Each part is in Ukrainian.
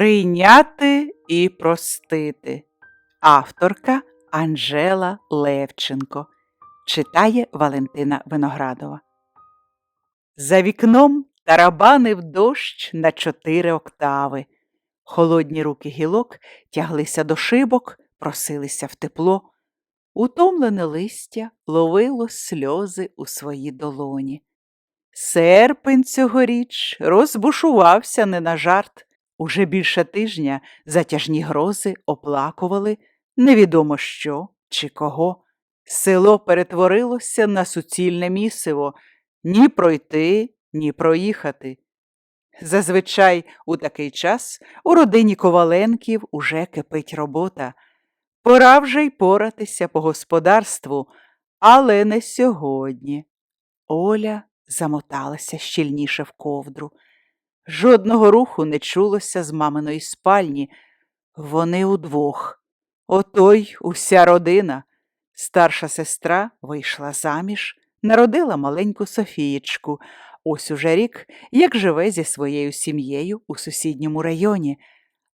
Прийняти і простити. Авторка Анжела Левченко. Читає Валентина Виноградова. За вікном тарабанив дощ на чотири октави. Холодні руки гілок тяглися до шибок, просилися в тепло. Утомлене листя ловило сльози у свої долоні. Серпень цьогоріч розбушувався не на жарт. Уже більше тижня затяжні грози оплакували невідомо що чи кого. Село перетворилося на суцільне місиво ні пройти, ні проїхати. Зазвичай у такий час у родині Коваленків уже кипить робота. Пора вже й поратися по господарству, але не сьогодні. Оля замоталася щільніше в ковдру. Жодного руху не чулося з маминої спальні. Вони удвох. Отой уся родина. Старша сестра вийшла заміж, народила маленьку Софієчку. Ось уже рік, як живе зі своєю сім'єю у сусідньому районі.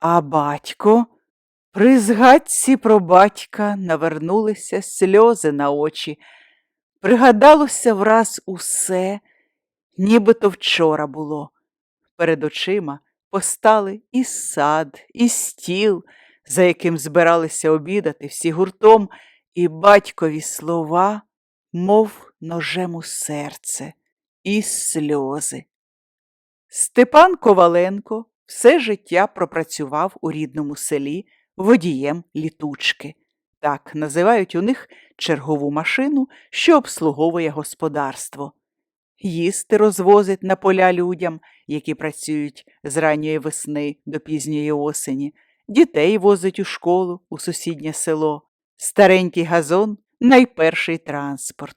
А батько. При згадці про батька навернулися сльози на очі. Пригадалося враз усе, нібито вчора було. Перед очима постали і сад, і стіл, за яким збиралися обідати всі гуртом, і батькові слова, мов ножем у серце, і сльози. Степан Коваленко все життя пропрацював у рідному селі водієм літучки. Так називають у них чергову машину, що обслуговує господарство. Їсти розвозить на поля людям, які працюють з ранньої весни до пізньої осені, дітей возить у школу у сусіднє село, старенький газон найперший транспорт.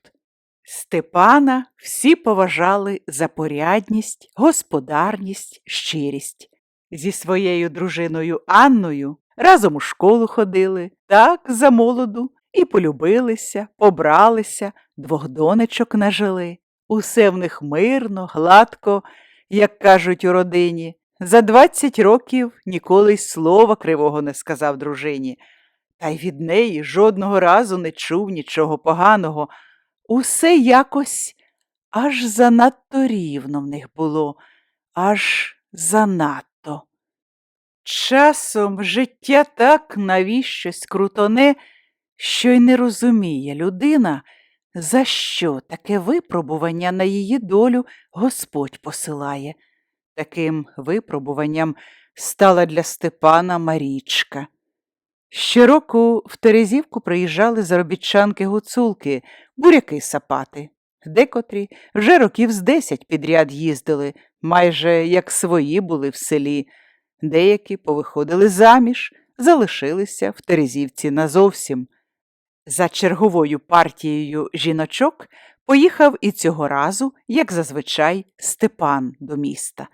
Степана всі поважали за порядність, господарність, щирість. Зі своєю дружиною Анною разом у школу ходили, так за молоду, і полюбилися, побралися, двох донечок нажили. Усе в них мирно, гладко, як кажуть у родині. За двадцять років ніколи й слова кривого не сказав дружині, та й від неї жодного разу не чув нічого поганого. Усе якось аж занадто рівно в них було, аж занадто. Часом життя так навіщось крутоне, що й не розуміє людина, за що таке випробування на її долю Господь посилає. Таким випробуванням стала для Степана Марічка. Щороку в Терезівку приїжджали заробітчанки гуцулки, буряки сапати. Декотрі вже років з десять підряд їздили, майже як свої були в селі. Деякі повиходили заміж, залишилися в Терезівці назовсім. За черговою партією жіночок поїхав і цього разу, як зазвичай, Степан до міста.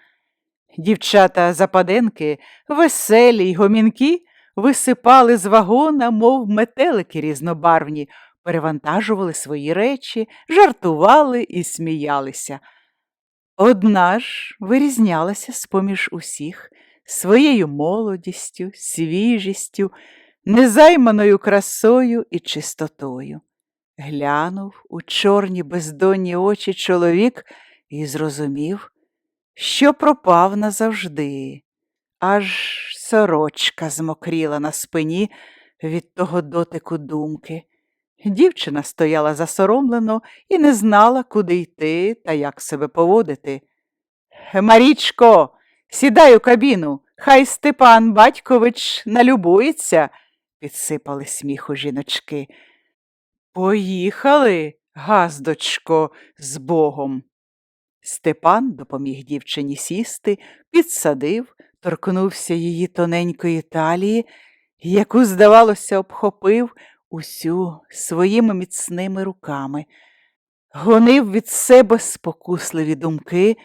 Дівчата западенки, веселі й гомінки, висипали з вагона, мов метелики різнобарвні, перевантажували свої речі, жартували і сміялися. Одна ж вирізнялася з поміж усіх своєю молодістю, свіжістю, незайманою красою і чистотою. Глянув у чорні бездонні очі чоловік і зрозумів, що пропав назавжди, аж сорочка змокріла на спині від того дотику думки. Дівчина стояла засоромлено і не знала, куди йти та як себе поводити. Марічко, сідай у кабіну, хай Степан Батькович налюбується, підсипали сміху жіночки. Поїхали, газдочко, з Богом. Степан допоміг дівчині сісти, підсадив, торкнувся її тоненької талії, яку, здавалося, обхопив усю своїми міцними руками, гонив від себе спокусливі думки,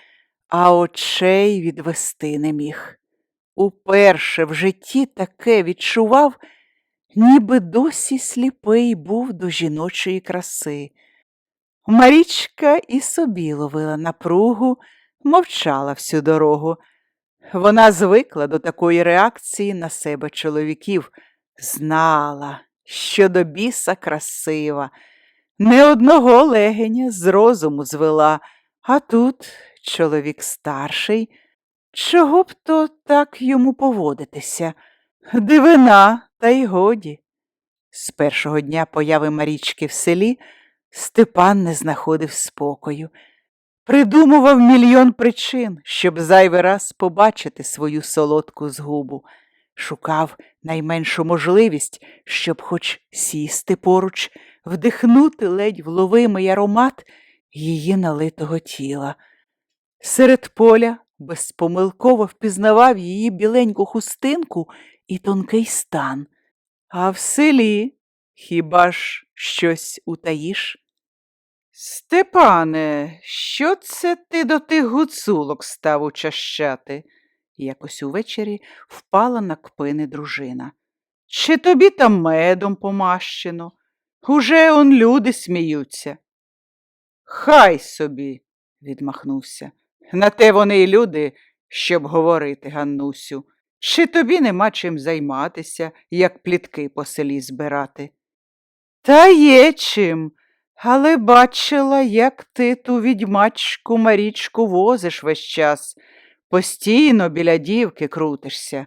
а очей відвести не міг. Уперше в житті таке відчував, ніби досі сліпий був до жіночої краси. Марічка і собі ловила напругу, мовчала всю дорогу. Вона звикла до такої реакції на себе чоловіків, знала, що до біса красива, не одного легеня з розуму звела, а тут чоловік старший. Чого б то так йому поводитися? Дивина, та й годі. З першого дня появи Марічки в селі Степан не знаходив спокою. Придумував мільйон причин, щоб зайвий раз побачити свою солодку згубу. Шукав найменшу можливість, щоб хоч сісти поруч, вдихнути ледь вловимий аромат її налитого тіла. Серед поля безпомилково впізнавав її біленьку хустинку і тонкий стан. А в селі хіба ж щось утаїш? Степане, що це ти до тих гуцулок став учащати? Якось увечері впала на кпини дружина. Чи тобі там медом помащено? Уже он люди сміються. Хай собі, відмахнувся. На те вони й люди, щоб говорити, Ганнусю. Чи тобі нема чим займатися, як плітки по селі збирати? Та є чим, але бачила, як ти ту відьмачку Марічку возиш весь час, постійно біля дівки крутишся.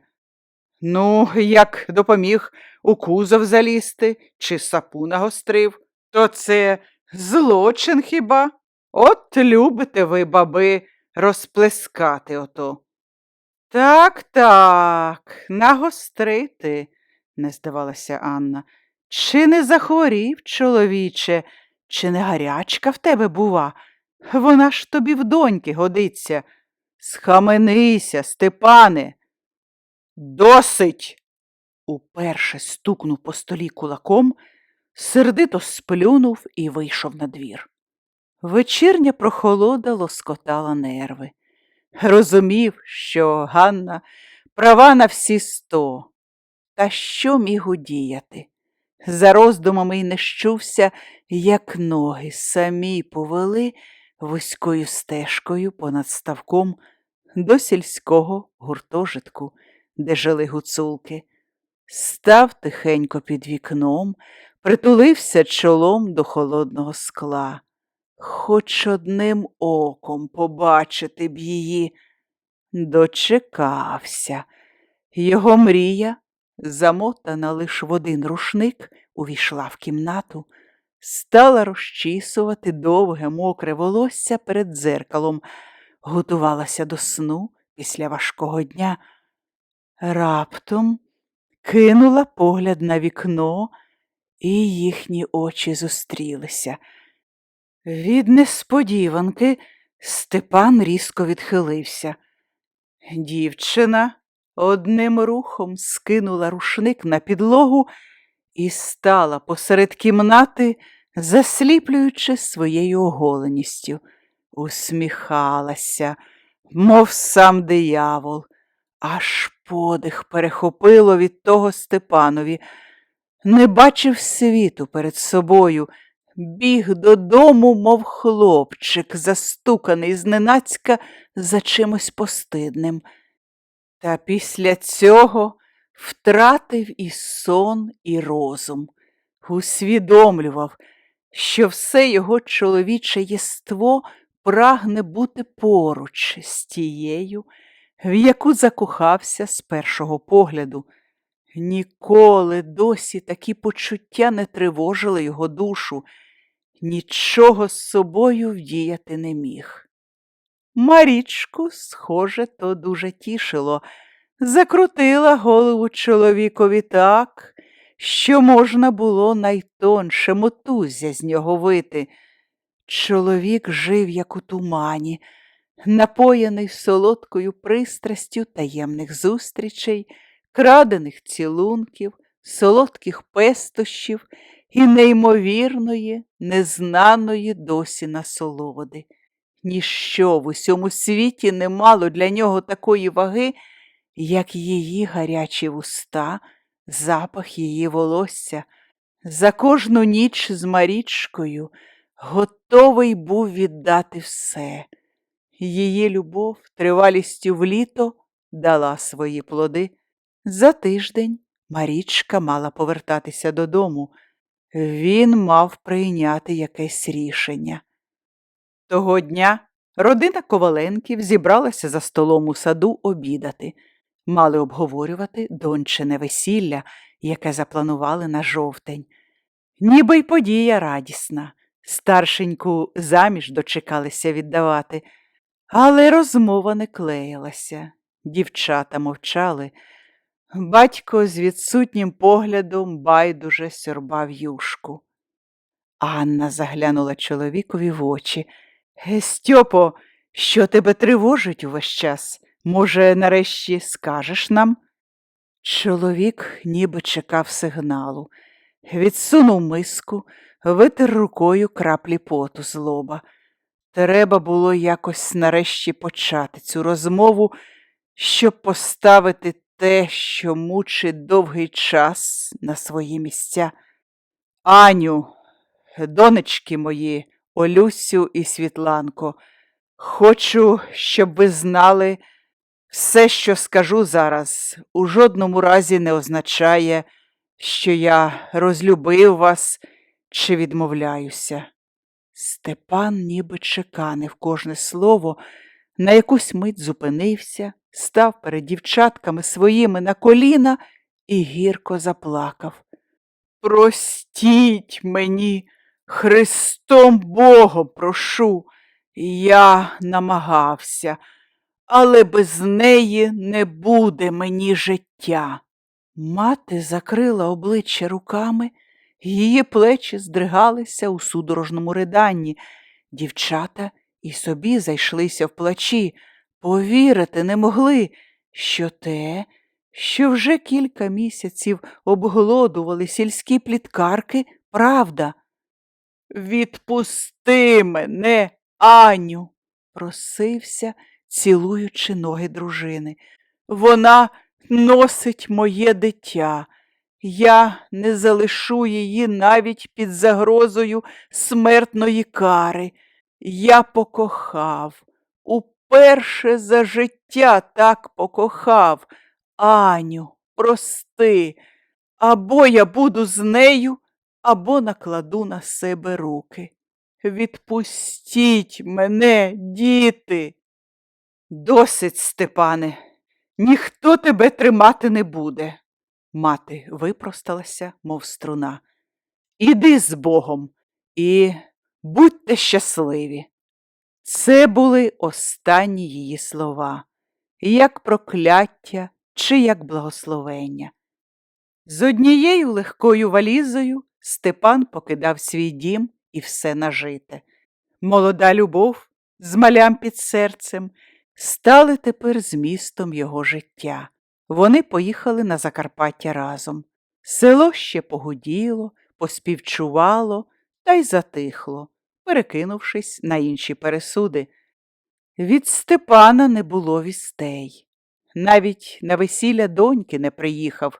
Ну, як допоміг у кузов залізти чи сапу нагострив, то це злочин хіба? От любите ви, баби, розплескати ото. Так, так, нагострити, не здавалася Анна. Чи не захворів, чоловіче, чи не гарячка в тебе бува? Вона ж тобі в доньки годиться. Схаменися, Степане. Досить. Уперше стукнув по столі кулаком, сердито сплюнув і вийшов на двір. Вечірня прохолода лоскотала нерви. Розумів, що Ганна права на всі сто. Та що міг удіяти? За роздумами й не щувся, як ноги самі повели вузькою стежкою понад ставком до сільського гуртожитку, де жили гуцулки. Став тихенько під вікном, притулився чолом до холодного скла. Хоч одним оком побачити б її, дочекався. Його мрія, замотана лиш в один рушник, увійшла в кімнату, стала розчісувати довге мокре волосся перед дзеркалом, готувалася до сну після важкого дня. Раптом кинула погляд на вікно, і їхні очі зустрілися. Від несподіванки Степан різко відхилився. Дівчина одним рухом скинула рушник на підлогу і стала посеред кімнати, засліплюючи своєю оголеністю. Усміхалася, мов сам диявол, аж подих перехопило від того Степанові. Не бачив світу перед собою, біг додому, мов хлопчик, застуканий зненацька за чимось постидним. Та після цього втратив і сон, і розум, усвідомлював, що все його чоловіче єство прагне бути поруч з тією, в яку закохався з першого погляду. Ніколи досі такі почуття не тривожили його душу, нічого з собою вдіяти не міг. Марічку, схоже, то дуже тішило, закрутила голову чоловікові так, що можна було найтонше мотузя з нього вити. Чоловік жив, як у тумані, напоєний солодкою пристрастю таємних зустрічей, крадених цілунків, солодких пестощів і неймовірної, незнаної досі насолоди. Ніщо в усьому світі не мало для нього такої ваги, як її гарячі вуста, запах її волосся. За кожну ніч з Марічкою готовий був віддати все. Її любов тривалістю в літо дала свої плоди. За тиждень Марічка мала повертатися додому. Він мав прийняти якесь рішення. Того дня родина Коваленків зібралася за столом у саду обідати. Мали обговорювати дончине весілля, яке запланували на жовтень. Ніби й подія радісна. Старшеньку заміж дочекалися віддавати, але розмова не клеїлася. Дівчата мовчали. Батько з відсутнім поглядом байдуже сьорбав юшку. Анна заглянула чоловікові в очі. «Е, Стьопо, що тебе тривожить увесь час? Може, нарешті скажеш нам? Чоловік ніби чекав сигналу. Відсунув миску, витер рукою краплі поту з лоба. Треба було якось нарешті почати цю розмову, щоб поставити те, що мучить довгий час на свої місця. Аню, донечки мої, Олюсю і Світланко, хочу, щоб ви знали, все, що скажу зараз, у жодному разі не означає, що я розлюбив вас чи відмовляюся. Степан ніби чеканив кожне слово, на якусь мить зупинився, став перед дівчатками своїми на коліна і гірко заплакав. Простіть мені, Христом Богом прошу, я намагався, але без неї не буде мені життя. Мати закрила обличчя руками, її плечі здригалися у судорожному риданні. Дівчата і собі зайшлися в плачі, повірити не могли, що те, що вже кілька місяців обголодували сільські пліткарки, правда. Відпусти мене, Аню, просився, цілуючи ноги дружини. Вона носить моє дитя. Я не залишу її навіть під загрозою смертної кари. Я покохав, уперше за життя так покохав. Аню, прости, або я буду з нею, або накладу на себе руки. Відпустіть мене, діти. Досить, Степане, ніхто тебе тримати не буде. Мати випросталася, мов струна. Іди з Богом і будьте щасливі. Це були останні її слова, як прокляття чи як благословення. З однією легкою валізою Степан покидав свій дім і все нажите. Молода любов з малям під серцем стали тепер змістом його життя. Вони поїхали на Закарпаття разом. Село ще погуділо, поспівчувало та й затихло, перекинувшись на інші пересуди. Від Степана не було вістей. Навіть на весілля доньки не приїхав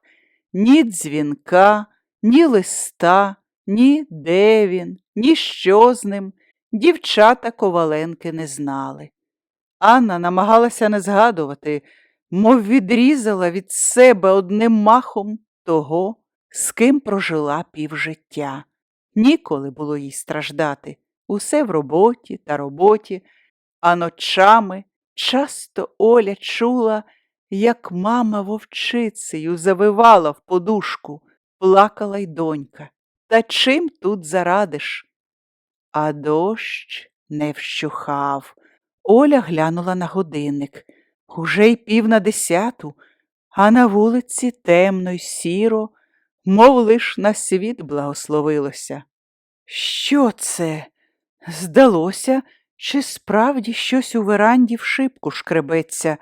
ні дзвінка, ні листа, ні де він, ні що з ним. Дівчата Коваленки не знали. Анна намагалася не згадувати, мов відрізала від себе одним махом того, з ким прожила півжиття. Ніколи було їй страждати. Усе в роботі та роботі, а ночами часто Оля чула, як мама вовчицею завивала в подушку, плакала й донька. Та чим тут зарадиш? А дощ не вщухав. Оля глянула на годинник. Уже й пів на десяту, а на вулиці темно й сіро, мов лиш на світ благословилося. Що це? Здалося, чи справді щось у веранді в шибку шкребеться,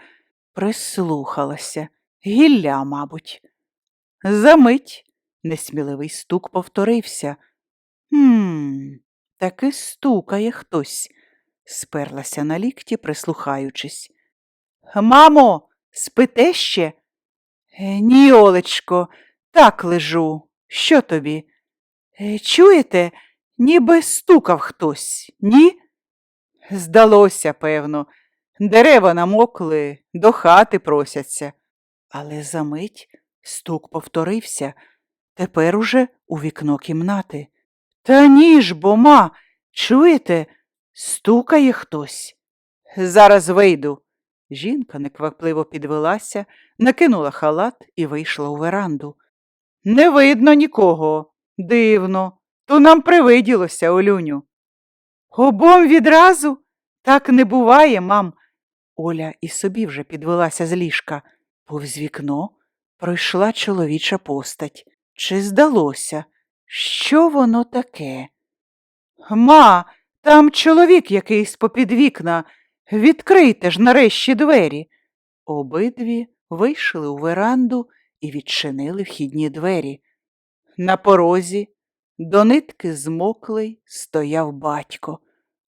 прислухалася, гілля, мабуть. Замить несміливий стук повторився. Хм, таки стукає хтось, сперлася на лікті, прислухаючись. Мамо, спите ще? «Е, Ні, Олечко, так лежу. Що тобі? «Е, Чуєте, ніби стукав хтось, ні? Здалося, певно. Дерева намокли, до хати просяться. Але за мить стук повторився, тепер уже у вікно кімнати. Та ні ж, бо, ма, чуєте, стукає хтось. Зараз вийду. Жінка неквапливо підвелася, накинула халат і вийшла у веранду. Не видно нікого. Дивно. То нам привиділося, Олюню. Обом відразу? Так не буває, мам. Оля і собі вже підвелася з ліжка. Повз вікно пройшла чоловіча постать. Чи здалося? Що воно таке? Ма, там чоловік якийсь попід вікна. Відкрийте ж нарешті двері. Обидві вийшли у веранду і відчинили вхідні двері. На порозі, до нитки змоклий, стояв батько,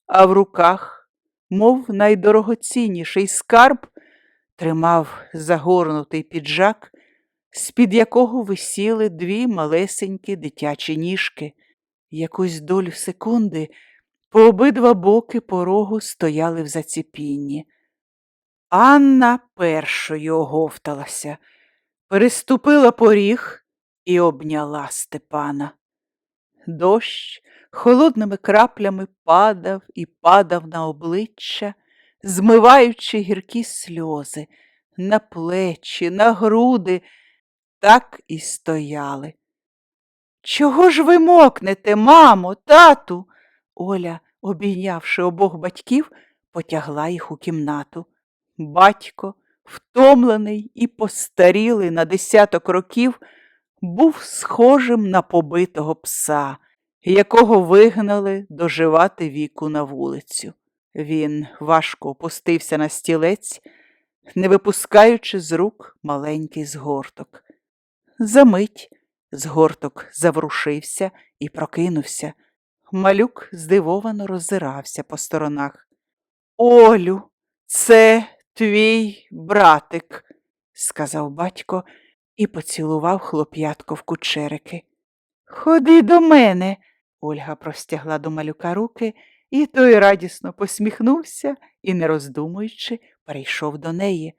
а в руках, мов найдорогоцінніший скарб, тримав загорнутий піджак, з-під якого висіли дві малесенькі дитячі ніжки. Якусь долю секунди по обидва боки порогу стояли в заціпінні. Анна першою оговталася, переступила поріг і обняла Степана. Дощ холодними краплями падав і падав на обличчя, змиваючи гіркі сльози на плечі, на груди, так і стояли. Чого ж ви мокнете, мамо, тату? Оля, обійнявши обох батьків, потягла їх у кімнату. Батько, втомлений і постарілий на десяток років, був схожим на побитого пса, якого вигнали доживати віку на вулицю. Він важко опустився на стілець, не випускаючи з рук маленький згорток. Замить згорток заврушився і прокинувся. Малюк здивовано роззирався по сторонах. Олю, це твій братик, сказав батько і поцілував хлоп'ятко в кучерики. Ходи до мене. Ольга простягла до малюка руки, і той радісно посміхнувся і, не роздумуючи, перейшов до неї.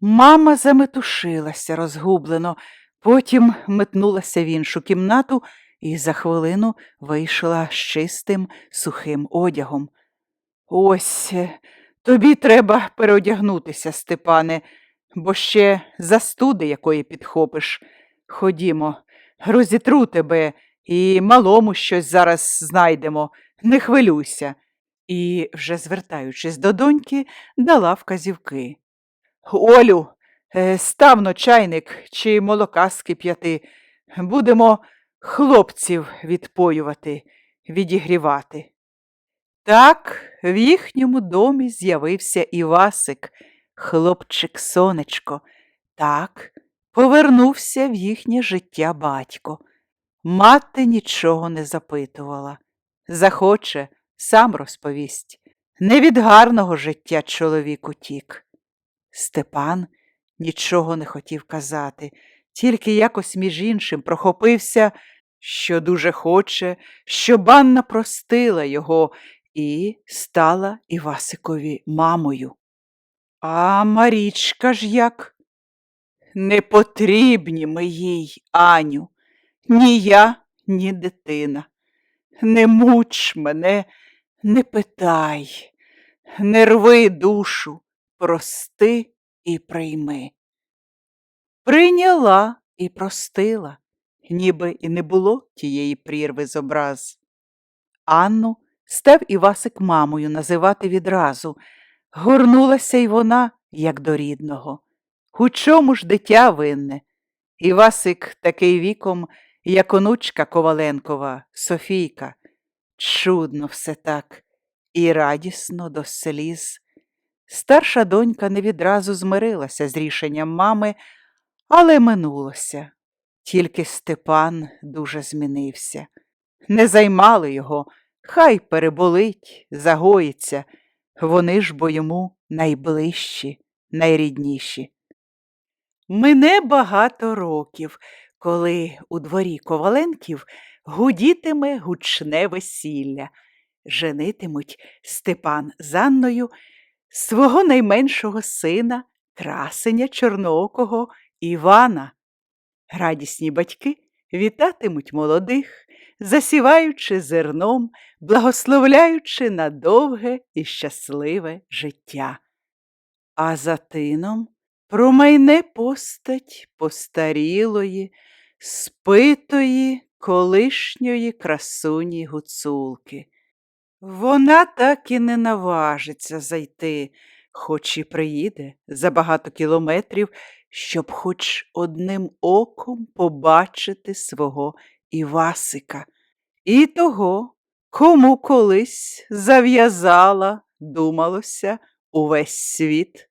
Мама заметушилася розгублено, потім метнулася в іншу кімнату і за хвилину вийшла з чистим сухим одягом. Ось е, тобі треба переодягнутися, Степане, бо ще застуди якої підхопиш. Ходімо, розітру тебе і малому щось зараз знайдемо, не хвилюйся. І, вже звертаючись до доньки, дала вказівки. Олю, е, ставно чайник чи молока скип'яти. Будемо хлопців відпоювати, відігрівати. Так в їхньому домі з'явився Івасик, хлопчик сонечко. Так повернувся в їхнє життя батько. Мати нічого не запитувала. Захоче, сам розповість. Не від гарного життя чоловік утік. Степан нічого не хотів казати, тільки якось між іншим прохопився, що дуже хоче, щоб Анна простила його і стала Івасикові мамою. А Марічка ж як? Не потрібні ми їй, Аню, ні я, ні дитина. Не муч мене, не питай, не рви душу, прости і прийми. Прийняла і простила, ніби і не було тієї прірви з образ. Анну став Івасик мамою називати відразу. Горнулася й вона, як до рідного. У чому ж дитя винне? Івасик такий віком, як онучка Коваленкова, Софійка. Чудно все так і радісно до сліз. Старша донька не відразу змирилася з рішенням мами, але минулося. Тільки Степан дуже змінився. Не займали його, хай переболить, загоїться. Вони ж бо йому найближчі, найрідніші. Мине багато років, коли у дворі коваленків гудітиме гучне весілля. Женитимуть Степан з Анною свого найменшого сина, красеня чорноокого Івана. Радісні батьки вітатимуть молодих, засіваючи зерном, благословляючи на довге і щасливе життя. А за тином промайне постать постарілої, спитої колишньої красуні гуцулки. Вона так і не наважиться зайти, хоч і приїде за багато кілометрів, щоб хоч одним оком побачити свого Івасика і того, кому колись зав'язала, думалося, увесь світ